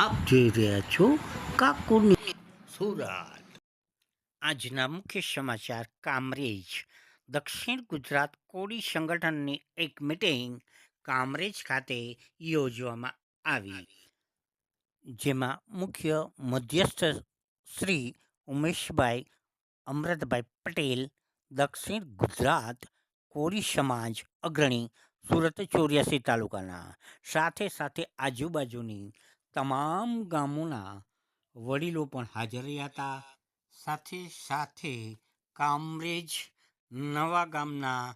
આપ જોઈ રહ્યા છો કાકુની સુરત. આજના મુખ્ય સમાચાર કામરેજ. દક્ષિણ ગુજરાત કોળી સંગઠનની એક મિટિંગ કામરેજ ખાતે યોજવામાં આવી. જેમાં મુખ્ય મધ્યસ્થ શ્રી ઉમેશભાઈ અમૃતભાઈ પટેલ, દક્ષિણ ગુજરાત કોળી સમાજ અગ્રણી સુરત ચોર્યાસી તાલુકાના, સાથે સાથે આજુબાજુની તમામ ગામોના વડીલો પણ હાજર રહ્યા હતા. સાથે સાથે કામરેજ નવા ગામના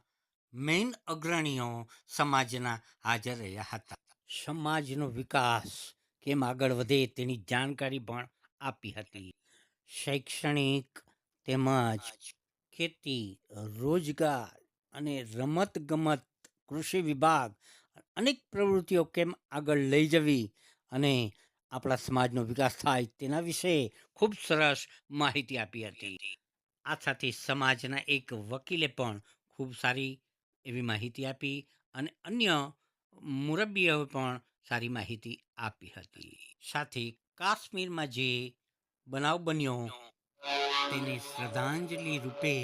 મેઇન અગ્રણીઓ સમાજના હાજર રહ્યા હતા. સમાજનો વિકાસ કેમ આગળ વધે તેની જાણકારી પણ આપી હતી. શૈક્ષણિક તેમજ ખેતી, રોજગાર અને રમત ગમત કૃષિ વિભાગ અનેક પ્રવૃત્તિઓ કેમ આગળ લઈ જવી અને આપણા સમાજનો વિકાસ થાય તેના વિશે ખૂબ સરસ માહિતી આપી હતી. આ સાથે સમાજના એક વકીલે પણ ખૂબ સારી એવી માહિતી આપી અને અન્ય મુરબ્બીઓએ પણ સારી માહિતી આપી હતી. સાથે કાશ્મીરમાં જે બનાવ બન્યો તેને શ્રદ્ધાંજલિ રૂપે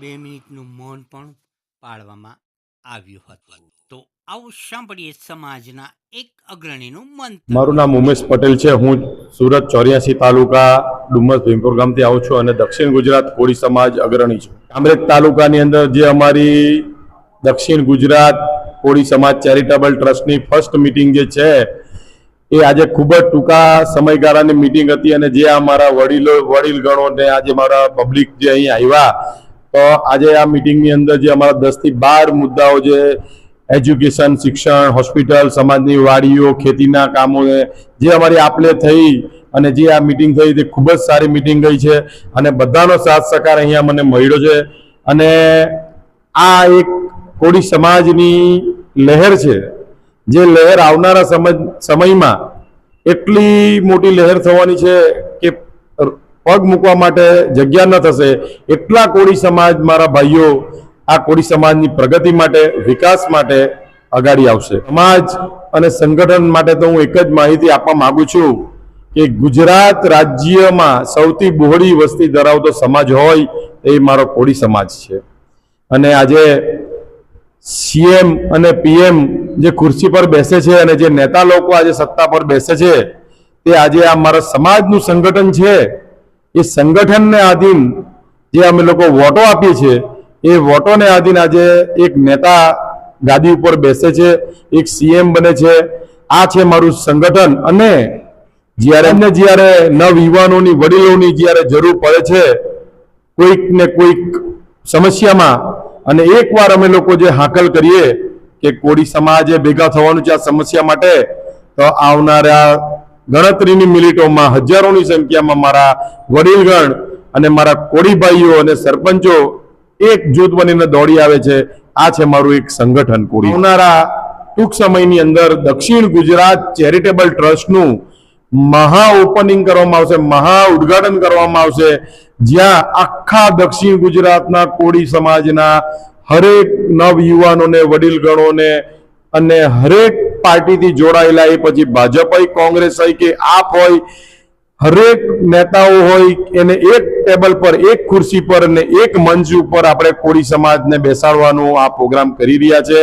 બે મિનિટનું મૌન પણ પાળવામાં આવ્યું હતું. તો આવું સાંભળીએ સમાજના એક અગ્રણીનું મંત મારું નામ ઉમેશ પટેલ છે. હું સુરત ચોર્યાસી તાલુકા ડુમસ ભીમપુર ગામથી આવું છું અને દક્ષિણ ગુજરાત કોળી સમાજ અગ્રણી છું. કામરેજ તાલુકાની અંદર જે અમારી દક્ષિણ ગુજરાત કોળી સમાજ ચેરિટેબલ ટ્રસ્ટની ફર્સ્ટ મિટિંગ જે છે, એ આજે ખૂબ જ ટૂંકા સમયગાળાની મિટિંગ હતી અને જે અમારા વડીલો વડીલગણો ને આજે મારા પબ્લિક જે અહીં આવ્યા તો આજે આ મિટિંગની અંદર જે અમારા દસથી બાર મુદ્દાઓ જે એજ્યુકેશન શિક્ષણ હોસ્પિટલ સમાજની વાડીઓ, ખેતીના કામો જે અમારી આપલે થઈ અને જે આ મિટિંગ થઈ તે ખૂબ જ સારી મિટિંગ ગઈ છે અને બધાનો સાથ સહકાર અહીંયા મને મળ્યો છે. અને આ એક કોડી સમાજની લહેર છે, જે લહેર આવનારા સમય સમયમાં એટલી મોટી લહેર થવાની છે કે પગ મૂકવા માટે જગ્યા ન થશે, એટલા કોળી સમાજ મારા ભાઈઓ આ કોળી સમાજની પ્રગતિ માટે, વિકાસ માટે અગાડી આવશે. સમાજ અને સંગઠન માટે તો હું એક જ માહિતી આપવા માંગુ છું કે ગુજરાત રાજ્યમાં સૌથી બહોળી વસ્તી ધરાવતો સમાજ હોય એ મારો કોળી સમાજ છે. અને આજે સીએમ અને પીએમ જે ખુરશી પર બેસે છે અને જે નેતા લોકો આજે સત્તા પર બેસે છે, તે આજે આ મારા સમાજનું સંગઠન છે. એ સંગઠનને આધીન જે અમે લોકો વોટો આપીએ છીએ, એ વોટોને આધીન આજે એક નેતા ગાદી ઉપર બેસે છે, એક સીએમ બને છે. આ છે મારું સંગઠન અને જ્યારે અમને જ્યારે નવ યુવાનોની, વડીલોની જ્યારે જરૂર પડે છે કોઈક ને કોઈક સમસ્યામાં અને એકવાર અમે લોકો જે હાકલ કરીએ કે કોળી સમાજે ભેગા થવાનું છે આ સમસ્યા માટે, તો આવનારા ગણતરીની મિનિટોમાં હજારોની સંખ્યામાં મારા વડીલગણ અને મારા કોળી ભાઈઓ અને સરપંચો એક જૂથ બનીને દોડી આવે છે. આ છે મારું એક સંગઠન કોળી આવનારા ટૂંક સમયની અંદર દક્ષિણ ગુજરાત ચેરિટેબલ ટ્રસ્ટનું મહા ઓપનિંગ કરવામાં આવશે, મહા ઉદઘાટન કરવામાં આવશે. જ્યાં આખા દક્ષિણ ગુજરાતના કોળી સમાજના હરેક નવયુવાનોને, વડીલગણોને અને હરેક પાર્ટીથી જોડાયેલા એ પછી ભાજપ હોય કોંગ્રેસ હોય કે આપ હોય હરેક નેતાઓ હોય એને એક ટેબલ પર એક ખુરશી પર અને એક મંચ ઉપર આપણે કોળી સમાજને બેસાડવાનો આ પ્રોગ્રામ કરી રહ્યા છે.